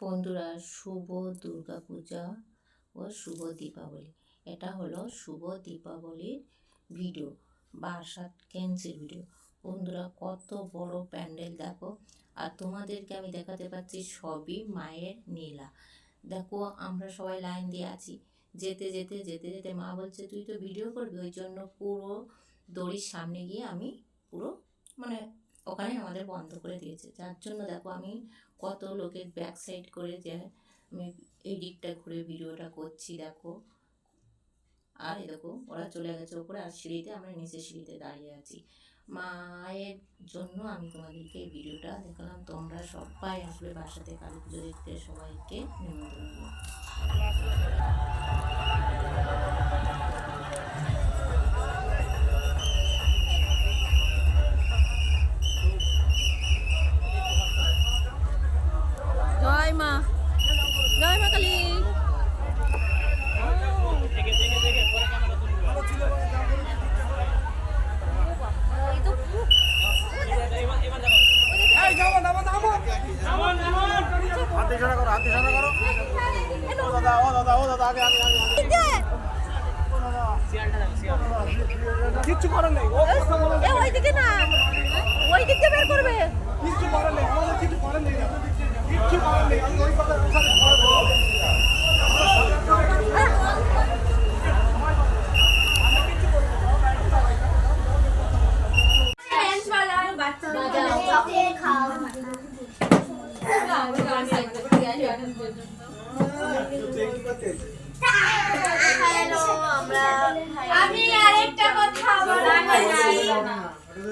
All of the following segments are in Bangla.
বন্ধুরা, শুভ দুর্গা পূজা ও শুভ দীপাবলি। এটা হলো শুভ দীপাবলির ভিডিও, বারাসাত ক্যান্সেল ভিডিও। বন্ধুরা, কত বড় প্যান্ডেল, দেখো। আর তোমাদেরকে আমি দেখাতে পাচ্ছি সবই মায়ের নীলা। দেখো, আমরা সবাই লাইন দিয়ে আছি। যেতে যেতে যেতে যেতে মা বলছে, তুই তো ভিডিও করবি? ওই জন্য পুরো দড়ির সামনে গিয়ে আমি পুরো মানে ওখানে আমাদের বন্ধ করে দিয়েছে। যার জন্য দেখো আমি কত লোকের ব্যাক সাইড করে যে আমি এই দিকটা ঘুরে ভিডিওটা করছি, দেখো। আর দেখো, ওরা চলে গেছে ওপরে, আর সিঁড়িতে আমরা নিচে সিঁড়িতে দাঁড়িয়ে আছি। মায়ের জন্য আমি তোমাদেরকে এই ভিডিওটা দেখালাম। তোমরা সবাই আসবে বাসাতে কালী পুজো দেখতে সবাইকে নিমন্ত্রণ কিচ্ছু করার নেই। ওইদিকে না। ওই বের করবে। কিচ্ছু করার নেই। কিছু করার নেই। কিচ্ছু করার নেই। আমি ওই কথা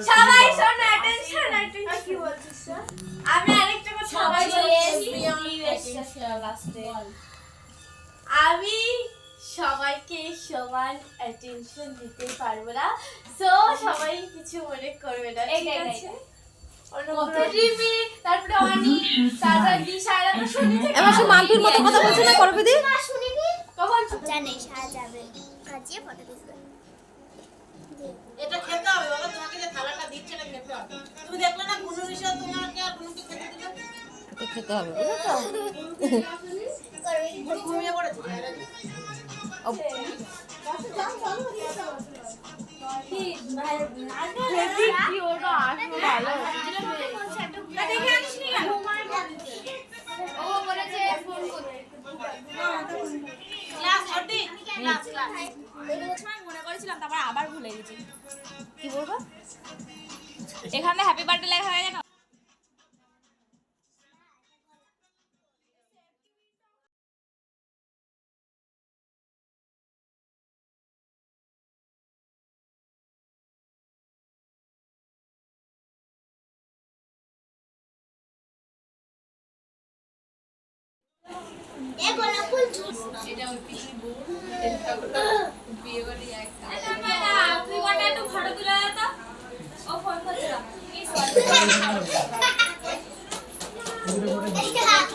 সবাই শোনো অ্যাটেনশন অ্যাটেনশন কি বলছিস আমি আরেকটা কথা সবাই আমি সবাইকে সমান অ্যাটেনশন দিতে পারব না। সো সবাই কিছু মনে করবে না ঠিক আছে? এবার সে মতো কথা বলছে না করবে দি? কখন? জানে সারা যাবে। কাজিয়ে ফটো তুলবে এটা খেতে হবে বাবা তোমাকে যে থালাটা দিচ্ছে না খেতে হবে। তুমি দেখলে না কোনো বিষয় তোমাকে আর কোনোকে খেতে দিল? তো খেতে হবে বুঝলে ঘুমিয়ে পড়েছে। কি ওটা আসবে ভালো দেখে আনিস নি ও বলেছে ফোন করতে। মনে করেছিলাম তারপর আবার ভুলে গেছি। কি বলব? এখানে হ্যাপি বার্থডে লেখা হয়ে গেল?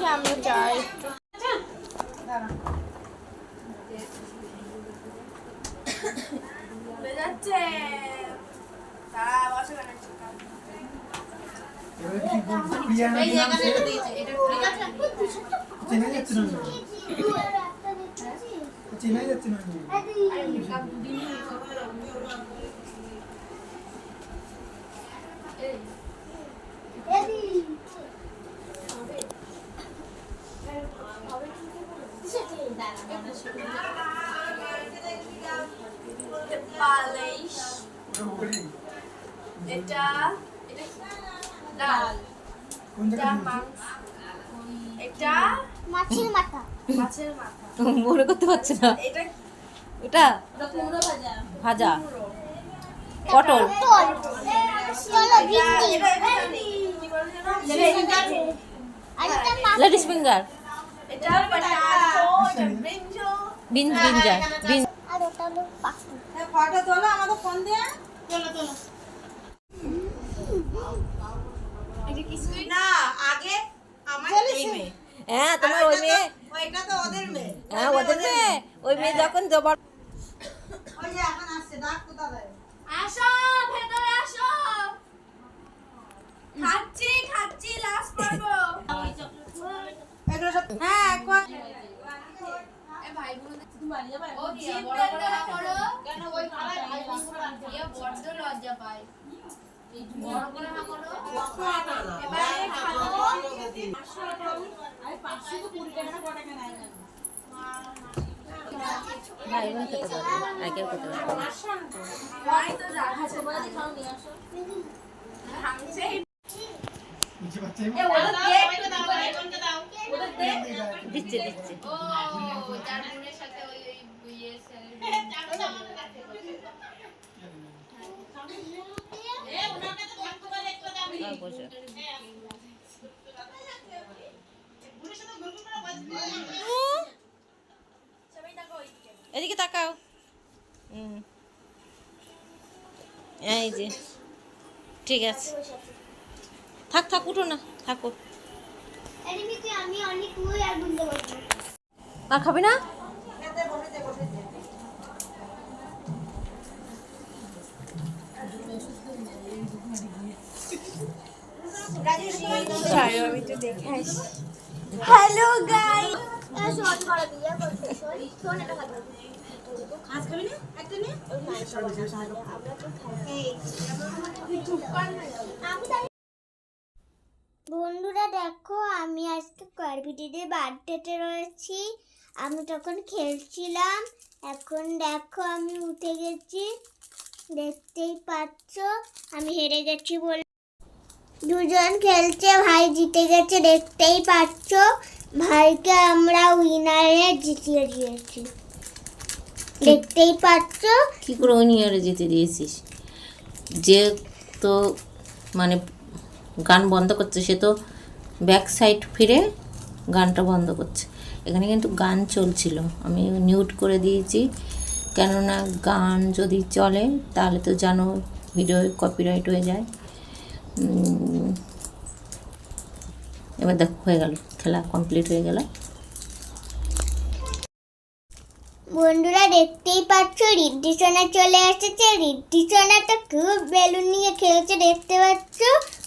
আমরা যাই যাচ্ছে এটা চেনা যাচ্ছে না। চেনা যাচ্ছে না এটা এটা ডাল কোন মাংস। এটা মাছের মাথা। মাছের মাথা। মনে করতে পারছে না। এটা এটা? কুমড়ো ভাজা। ভাজা। পটল। লেডিস ফিঙ্গার এটা পটাটো এটা ব্রিঞ্জল বিনস। বিনজার বিন আর ওটা হলো পাখি ফটো তোলো আমাকে ফোন দিয়ে। তোলো তোলো। হ্যাঁ তোমার ওই মেয়ে। ওইটা তো ওদের মেয়ে। হ্যাঁ ওদের মেয়ে। ওই মেয়ে যখন জবর ওই যে এখন আসছে ডাক কোথা দেয়? আসো ভেতরে আসো। খাচ্ছি খাচ্ছি লাস্ট পর্ব হ্যাঁ এখন ভাই বোন তুমি বাড়ি যাবে? ও জিপ বের করো। কেন ওই ভাই বোন বড় লজ্জা পায়। বড় করে হা করো এবারে খাব। না এবার খেতে পারব আগেও খেতে পারব দিচ্ছে। দিচ্ছে ও যার বোনের সাথে ওই ওই আর বসে। এদিকে তাকাও। এই যে। ঠিক আছে। থাক থাক, উঠো না, থাকো। আর খাবি না? আমি তো দেখে বড় একটা নে। বন্ধুরা দেখো আমি আজকে কর্পিটিতে বার্থডেতে রয়েছি। আমি তখন খেলছিলাম। এখন দেখো আমি উঠে গেছি। দেখতেই পাচ্ছ আমি হেরে গেছি বলে। দুজন খেলছে, ভাই জিতে গেছে, দেখতেই পাচ্ছ। ভাইকে আমরা উইনারে জিতিয়ে দিয়েছি। দেখতেই পাচ্ছ। কি করে ওই জিতে দিয়েছিস? যে তো মানে গান বন্ধ করছে, সে তো ব্যাক সাইড ফিরে গানটা বন্ধ করছে। এখানে কিন্তু গান চলছিল। আমি মিউট করে দিয়েছি। কেননা গান যদি চলে, তাহলে তো জানো ভিডিও কপিরাইট হয়ে যায়। এবার দেখো হয়ে গেল খেলা কমপ্লিট হয়ে গেল বন্ধুরা দেখতেই পাচ্ছ রিদ্ধি সোনা চলে এসেছে রিদ্ধি সোনা তো খুব বেলুন নিয়ে খেলছে দেখতে পাচ্ছ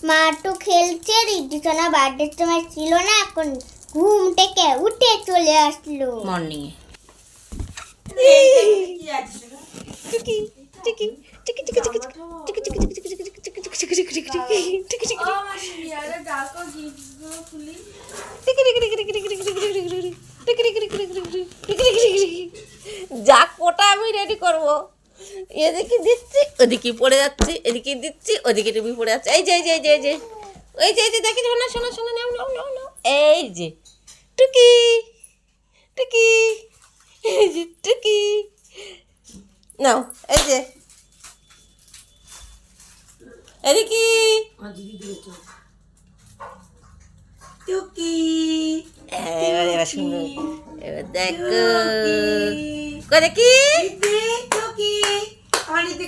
মা তো খেলছে রিদ্ধি সোনা বার্থডে সময় ছিল না এখন ঘুম থেকে উঠে চলে আসলো মর্নিংয়ে যা কোটা আমি রেডি করব এদিকে দিচ্ছি ওদিকে পড়ে যাচ্ছে এদিকে দিচ্ছি ওদিকে তুমি পড়ে যাচ্ছে এই যে এই যে এই যে এই যে ওই যে এই যে দেখি শোনা শোনা শোনা নাও নাও নাও নাও এই যে টুকি টুকি এই যে টুকি নাও এই যে এদিকে। টুকি। এবার শুনুন। এবার দেখো। দেখি? টুকি। আমার দিদি